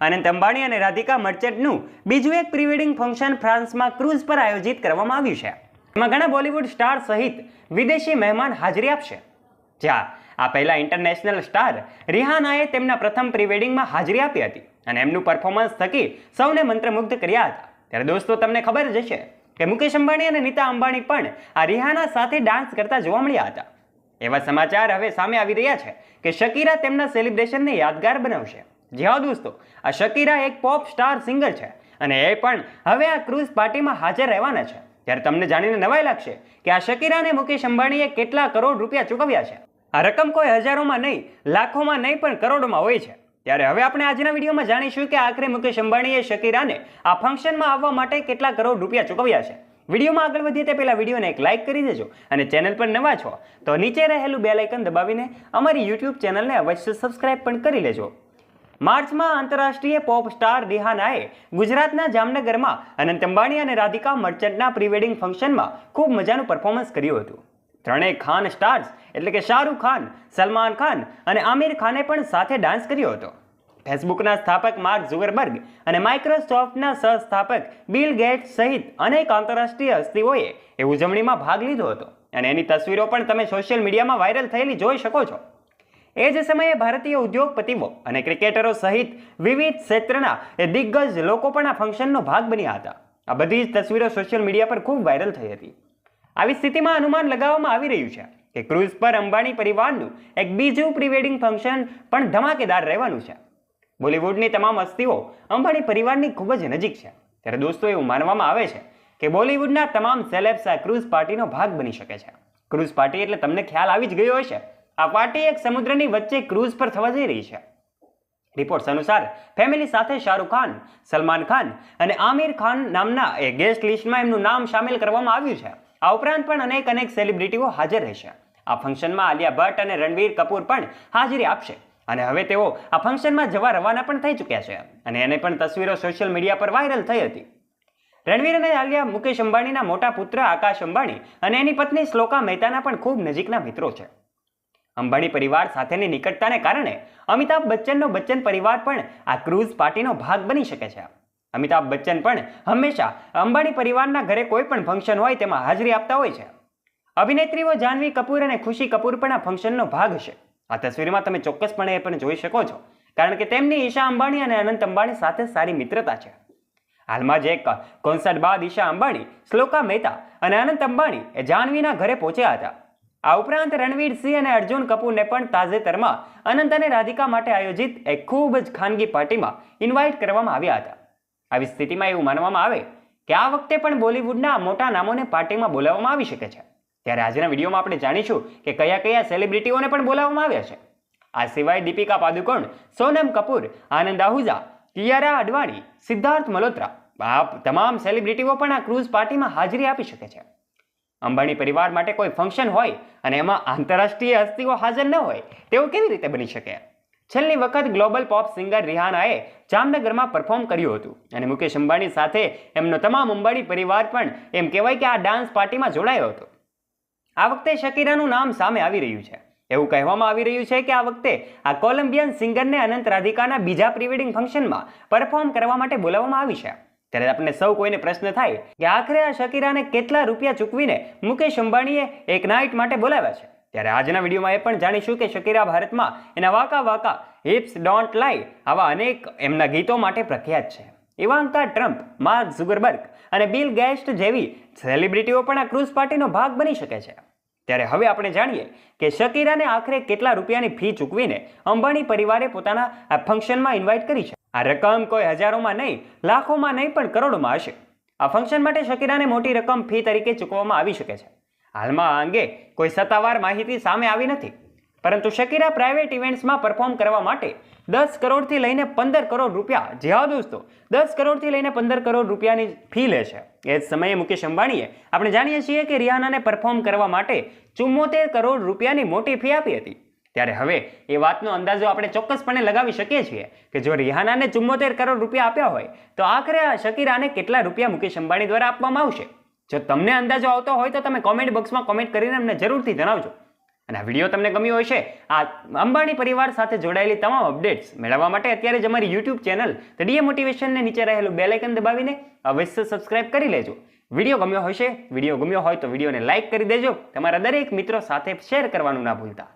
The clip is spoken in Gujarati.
અનંત અંબાણી અને રાધિકા મર્ચન્ટનું બીજું એક પ્રિવેડિંગ ફંક્શન ફ્રાન્સમાં ક્રૂઝ પર આયોજિત કરવામાં આવ્યું છે. એમાં ઘણા બોલિવૂડ સ્ટાર સહિત વિદેશી મહેમાન હાજરી આપશે. જ્યાં આ પહેલા ઇન્ટરનેશનલ સ્ટાર રિહાનાએ તેમના પ્રથમ પ્રિવેડિંગમાં હાજરી આપી હતી અને એમનું પરફોર્મન્સ થકી સૌને મંત્રમુગ્ધ કર્યા હતા. ત્યારે દોસ્તો, તમને ખબર જ હશે કે મુકેશ અંબાણી અને નીતા અંબાણી પણ આ રિહાના સાથે ડાન્સ કરતા જોવા મળ્યા હતા. એવા સમાચાર હવે સામે આવી રહ્યા છે કે શકીરા તેમના સેલિબ્રેશનને યાદગાર બનાવશે. જી હા દોસ્તો, આ શકીરા એક પોપ સ્ટાર સિંગર છે અને એ પણ હવે આ ક્રૂઝ પાર્ટીમાં હાજર રહેવાના છે. ત્યારે તમને જાણીને નવાઈ લાગશે કે આ શકીરાને મુકેશ અંબાણીએ કેટલા કરોડ રૂપિયા ચૂકવ્યા છે. આ રકમ કોઈ હજારોમાં નહીં, લાખોમાં નહીં પણ કરોડોમાં હોય છે. ત્યારે હવે આપણે આજના વિડીયોમાં જાણીશું કે આખરે મુકેશ અંબાણીએ શકીરાને આ ફંક્શનમાં આવવા માટે કેટલા કરોડ રૂપિયા ચૂકવ્યા છે. વિડીયોમાં આગળ વધીએ તે પહેલાં વિડીયોને એક લાઇક કરી દેજો અને ચેનલ પર નવા છો તો નીચે રહેલું બે લાઇકન દબાવીને અમારી યુટ્યુબ ચેનલને અવશ્ય સબસ્ક્રાઇબ પણ કરી લેજો. માર્ચમાં આંતરરાષ્ટ્રીય પોપ સ્ટાર રિહાનાએ ગુજરાતના જામનગરમાં અનંત અંબાણી અને રાધિકા મર્ચન્ટના પ્રીવેડિંગ ફંક્શનમાં ખૂબ મજાનું પરફોર્મન્સ કર્યું હતું. ત્રણેય ખાન સ્ટાર્સ એટલે કે શાહરૂખ ખાન, સલમાન ખાન અને આમિર ખાને પણ સાથે ડાન્સ કર્યો હતો. ફેસબુકના સ્થાપક માર્ક ઝુગરબર્ગ અને માઇક્રોસોફ્ટના સહસ્થાપક બિલ ગેટ્સ સહિત અનેક આંતરરાષ્ટ્રીય હસ્તીઓએ એ ઉજવણીમાં ભાગ લીધો હતો. અને એની તસવીરો પણ તમે સોશિયલ મીડિયામાં વાયરલ થયેલી જોઈ શકો છો. એ જ સમયે ભારતીય ઉદ્યોગપતિઓ અને ક્રિકેટરો સહિત વિવિધ ક્ષેત્રના એ દિગ્ગજ લોકો પણ આ ફંક્શનનો ભાગ બન્યા હતા. આ બધી જ તસવીરો સોશિયલ મીડિયા પર ખૂબ વાયરલ થઈ હતી. આવી સ્થિતિમાં અનુમાન લગાવવામાં આવી રહ્યું છે કે ક્રૂઝ પર અંબાણી પરિવારનું એક બીજું પ્રિવેડિંગ ફંક્શન પણ ધમાકેદાર રહેવાનું છે. બોલિવૂડની તમામ હસ્તીઓ અંબાણી પરિવારની ખૂબ જ નજીક છે. ત્યારે દોસ્તો, એવું માનવામાં આવે છે કે બોલિવૂડના તમામ સેલેબ્સ આ ક્રૂઝ પાર્ટીનો ભાગ બની શકે છે. ક્રૂઝ પાર્ટી એટલે તમને ખ્યાલ આવી જ ગયો હશે આ પાર્ટી એક સમુદ્રની વચ્ચે ક્રૂઝ પર થવા જઈ રહી છે. રિપોર્ટ્સ અનુસાર ફેમિલી સાથે શાહરૂખ ખાન, સલમાન ખાન અને આમિર ખાન નામના એ ગેસ્ટ લિસ્ટમાં એમનું નામ સામેલ કરવામાં આવ્યું છે. આ ઉપરાંત પણ અનેક અનેક સેલિબ્રિટીઓ હાજર રહેશે. આ ફંક્શનમાં આલિયા ભટ્ટ અને રણવીર કપૂર પણ હાજરી આપશે. અને હવે તેઓ આ ફંક્શનમાં જવા રવાના પણ થઈ ચૂક્યા છે. અને એને પણ તસવીરો સોશિયલ મીડિયા પર વાયરલ થઈ હતી. રણવીર અને આલિયા મુકેશ અંબાણીના મોટા પુત્ર આકાશ અંબાણી અને એની પત્ની શ્લોકા મહેતાના પણ ખૂબ નજીકના મિત્રો છે. અંબાણી પરિવાર સાથેની નિકટતાને કારણે અમિતાભ બચ્ચનનો બચ્ચન પરિવાર પણ આ ક્રૂઝ પાર્ટીનો ભાગ બની શકે છે. અમિતાભ બચ્ચન પણ હંમેશા અંબાણી પરિવારના ઘરે કોઈ પણ ફંક્શન હોય તેમાં હાજરી આપતા હોય છે. અભિનેત્રીઓ જાહ્નવી કપૂર અને ખુશી કપૂર પણ આ ફંક્શનનો ભાગ હશે. આ તસવીરમાં તમે ચોક્કસપણે એ પણ જોઈ શકો છો, કારણ કે તેમની ઈશા અંબાણી અને અનંત અંબાણી સાથે સારી મિત્રતા છે. હાલમાં જ એક કોન્સર્ટ બાદ ઈશા અંબાણી, શ્લોકા મહેતા અને અનંત અંબાણી એ જાહ્નવીના ઘરે પહોંચ્યા હતા. આ ઉપરાંત રણવીર સિંહ અને અર્જુન કપૂરને પણ તાજેતરમાં અનંત અને રાધિકા માટે આયોજિત એક ખૂબ જ ખાનગી પાર્ટીમાં ઇન્વાઇટ કરવામાં આવ્યા હતા. આવી સ્થિતિમાં એવું માનવામાં આવે કે આ વખતે પણ બોલિવૂડના મોટા નામોને પાર્ટીમાં બોલાવવામાં આવી શકે છે. ત્યારે આજના વિડીયોમાં આપણે જાણીશું કે કયા કયા સેલિબ્રિટીઓને પણ બોલાવવામાં આવ્યા છે. આ સિવાય દીપિકા પાદુકોણ, સોનમ કપૂર, આનંદ આહુજા, કિયારા અડવાણી સિદ્ધાર્થ મલ્હોત્રા, આ તમામ સેલિબ્રિટીઓ પણ આ ક્રૂઝ પાર્ટીમાં હાજરી આપી શકે છે. અંબાણી પરિવાર માટે કોઈ ફંક્શન હોય અને એમાં આંતરરાષ્ટ્રીય હસ્તીઓ હાજર ન હોય તેવું કેવી રીતે બની શકે? છેલ્લી વખત ગ્લોબલ પોપ સિંગર રિહાનાએ જામનગરમાં પરફોર્મ કર્યું હતું અને મુકેશ અંબાણી સાથે એમનો તમામ અંબાણી પરિવાર પણ એમ કહેવાય કે આ ડાન્સ પાર્ટીમાં જોડાયો હતો. આ વખતે શકીરાનું નામ સામે આવી રહ્યું છે. એવું કહેવામાં આવી રહ્યું છે કે આ વખતે આ કોલંબિયન સિંગરને અનંત રાધિકાના બીજા પ્રિવેડિંગ ફંક્શનમાં પરફોર્મ કરવા માટે બોલાવવામાં આવી છે. ત્યારે આપણને સૌ કોઈને પ્રશ્ન થાય કે આખરે આ શકીરાને કેટલા રૂપિયા ચૂકવીને મુકેશ અંબાણીએ એક નાઇટ માટે બોલાવ્યા છે? ત્યારે આજના વિડીયોમાં એ પણ જાણીશું કે શકીરા ભારતમાં એના વાકા વાકા હિપ્સ ડોન્ટ લાઈ આવા અનેક એમના ગીતો માટે પ્રખ્યાત છે. ઇવાંકા ટ્રમ્પ, માર્ક ઝુગરબર્ગ અને બિલ ગેસ્ટ જેવી સેલિબ્રિટીઓ પણ આ ક્રૂઝ પાર્ટીનો ભાગ બની શકે છે. ત્યારે હવે આપણે જાણીએ કે શકીરાને આખરે કેટલા રૂપિયાની ફી ચૂકવીને અંબાણી પરિવારે પોતાના આ ફંક્શનમાં ઇન્વાઇટ કરી છે. આ રકમ કોઈ હજારોમાં નહીં, લાખોમાં નહીં, પણ કરોડોમાં હશે. આ ફંક્શન માટે શકીરાને મોટી રકમ ફી તરીકે ચૂકવવામાં આવી શકે છે. હાલમાં આ અંગે કોઈ સત્તાવાર માહિતી સામે આવી નથી. પરંતુ શકીરા પ્રાઇવેટ ઇવેન્ટ્સમાં પરફોર્મ કરવા માટે દસ કરોડથી લઈને પંદર કરોડ રૂપિયા, જે હા દોસ્તો, દસ કરોડથી લઈને પંદર કરોડ રૂપિયાની ફી લે છે. એ જ સમયે મુકેશ અંબાણીએ આપણે જાણીએ છીએ કે રિહાનાને પરફોર્મ કરવા માટે ચુમ્મોતેર કરોડ રૂપિયાની મોટી ફી આપી હતી. ત્યારે હવે એ વાતનો અંદાજો આપણે ચોક્કસપણે લગાવી શકીએ છીએ કે જો રિહાનાને ચુમ્મોતેર કરોડ રૂપિયા આપ્યા હોય, તો આખરે શકીરાને કેટલા રૂપિયા મુકેશ અંબાણી દ્વારા આપવામાં આવશે? જો તમને અંદાજો આવતો હોય તો તમે કોમેન્ટ બોક્સમાં કોમેન્ટ કરીને અમને જરૂરથી જણાવજો. અને આ વીડિયો તમને ગમ્યો હશે, આ અંબાણી પરિવાર સાથે જોડાયેલી તમામ અપડેટ્સ મેળવવા માટે અત્યારે જ અમારી યુટ્યુબ ચેનલ ધ ડીએ મોટિવેશનને નીચે રહેલું બેલાઇકન દબાવીને અવશ્ય સબસ્ક્રાઇબ કરી લેજો. વીડિયો ગમ્યો હશે, વીડિયો ગમ્યો હોય તો વિડીયોને લાઇક કરી દેજો, તમારા દરેક મિત્રો સાથે શેર કરવાનું ના ભૂલતા.